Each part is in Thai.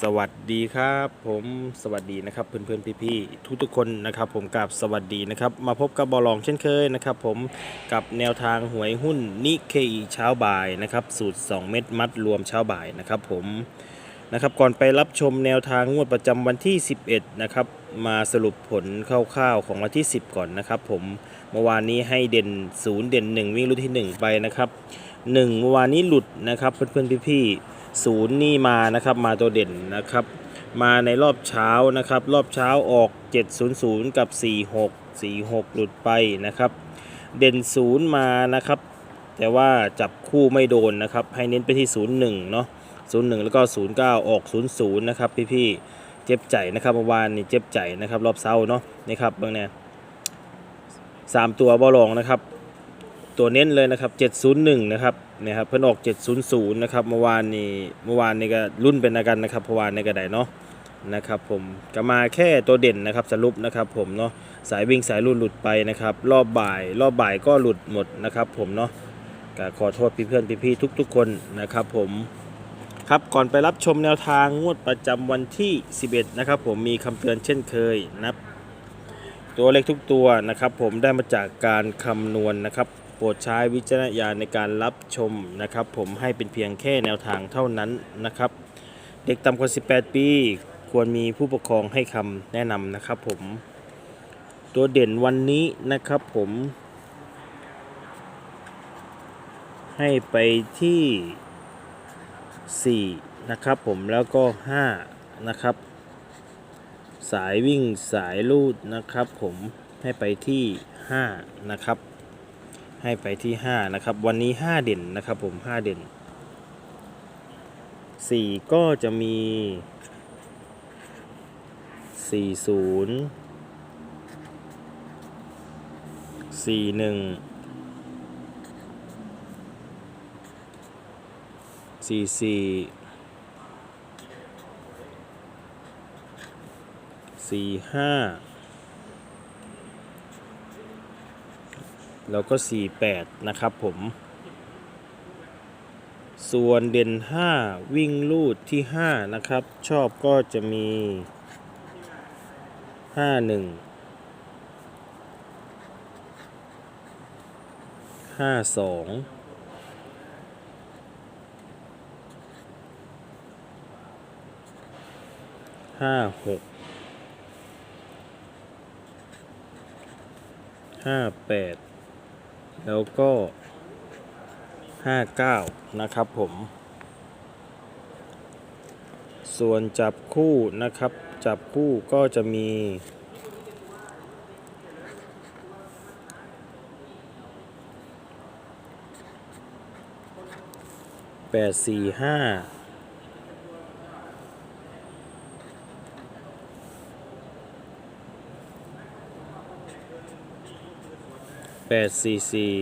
สวัสดีครับผมสวัสดีนะครับเพื่อนๆพี่ๆทุกๆคนนะครับ ผมกับสวัสดีนะครับ มาพบกับบอลองเช่นเคยนะครับ ผมกับแนวทางหวยหุ้นนิเคอีเช้าบ่ายนะครับสูตร 2 เม็ดมัดรวมเช้าบ่ายนะครับ ผมนะครับก่อนไปรับชมแนวทางงวดประจำวันที่ 11นะครับมาสรุปผลคร่าวๆของวันที่ 10 ก่อนนะครับ ผมเมื่อวานนี้ให้เด่น 0 เด่น 1 วิ่งรุ่นที่ 1 ไปนะครับ1เมื่อวานนี้หลุดนะครับเพื่อนๆพี่ๆ ศูนย์นี่มานะครับมาตัวเด่นนะครับ มาในรอบเช้านะครับ รอบเช้าออก 700 กับ 46 46 หลุดไปนะครับ เด่นศูนย์มานะครับ แต่ว่าจับคู่ไม่โดนนะครับ ให้เน้นไปที่ 01 เนาะ01 แล้วก็ 09 ออก 00 นะครับพี่ๆเจ็บใจนะครับเมื่อวานนี่เจ็บใจนะครับ รอบเช้าเนาะนี่ครับเบางเนี่ยสามตัวบอลองนะครับ ตัวเน้นเลยนะครับ 701 นะครับเนี่ยครับเพิ่นออก 700 นะครับเมื่อวานนี้เมื่อวานนี้ก็รุ่นเป็นอากันนะครับเมื่อวานในกระไดเนาะนะครับผมก็มาแค่ตัวเด่นนะครับสรุปนะครับผมเนาะสายวิ่งสายรุ่นหลุดไปนะครับรอบบ่าย รอบบ่ายก็หลุดหมดนะครับผมเนาะก็ขอโทษพี่เพื่อนพี่ๆทุก ๆ คนนะครับผมครับก่อนไปรับชมแนวทางงวดประจำวันที่ 11 นะครับผมมีคำเตือนเช่นเคยนะครับตัวเลขทุกตัวนะครับผมได้มาจากการคำนวณนะครับ โปรดใช้วิจารณญาณในการรับชมนะครับ ผมให้เป็นเพียงแค่แนวทางเท่านั้นนะครับ เด็กต่ำกว่า 18 ปี ควรมีผู้ปกครองให้คำแนะนำนะครับผม ตัวเด่นวันนี้นะครับผม ให้ไปที่ 4 นะครับผมแล้วก็ 5 นะครับ สายวิ่งสายลูดนะครับผมให้ไปที่ 5 นะครับ ให้ไปที่ 5 นะครับ วันนี้ 5 เด่นนะครับผม 5 เด่น 4 ก็จะมี 40 41 44 45 แล้วก็สี่แปดนะครับผม ส่วนเด่นห้าวิ่งลูดที่ห้านะครับ ชอบก็จะมีห้าหนึ่งห้าสองห้าหกห้าแปด แล้วก็ห้าเก้านะครับผม ส่วนจับคู่นะครับ จับคู่ก็จะมีแปด สี่ห้าแปดสี่สี่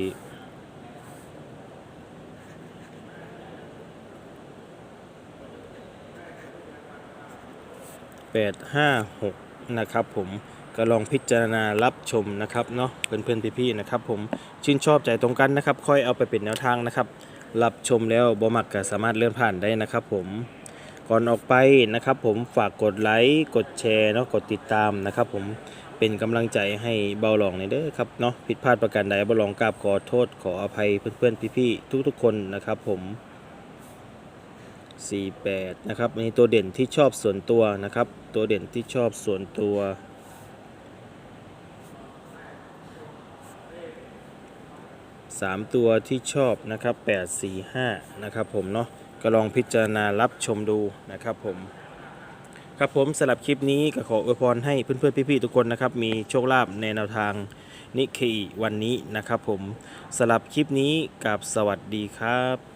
แปดห้าหกนะครับผมก็ลองพิจารณารับชมนะครับเนาะเพื่อนเพื่อนๆพี่ๆนะครับผมชื่นชอบใจตรงกันนะครับ ค่อยเอาไปเป็นแนวทางนะครับ รับชมแล้วบ่มักก็สามารถเลื่อนผ่านได้นะครับผมก่อนออกไปนะครับผมฝากกดไลค์กดแชร์เนาะกดติดตามนะครับผม เป็นกำลังใจให้เบาหลองในอยเด้อครับเนาะผิดพลาดประการใดเบาหลองกราบขอโทษขออภัยเพื่อนๆพี่ๆทุกๆคนนะครับผม 48 นะครับอันนี้ตัวเด่นที่ชอบส่วนตัวนะครับ ตัวเด่นที่ชอบส่วนตัวสามตัวที่ชอบนะครับ8 4 5นะครับผมเนาะก็ลองพิจารณารับชมดูนะครับผม ครับผมสำหรับคลิปนี้ก็ขออวยพรให้เพื่อนๆพี่ๆทุกคนนะครับมีโชคลาภในแนวทางนิเคอีวันนี้นะครับผมสำหรับคลิปนี้กับสวัสดีครับ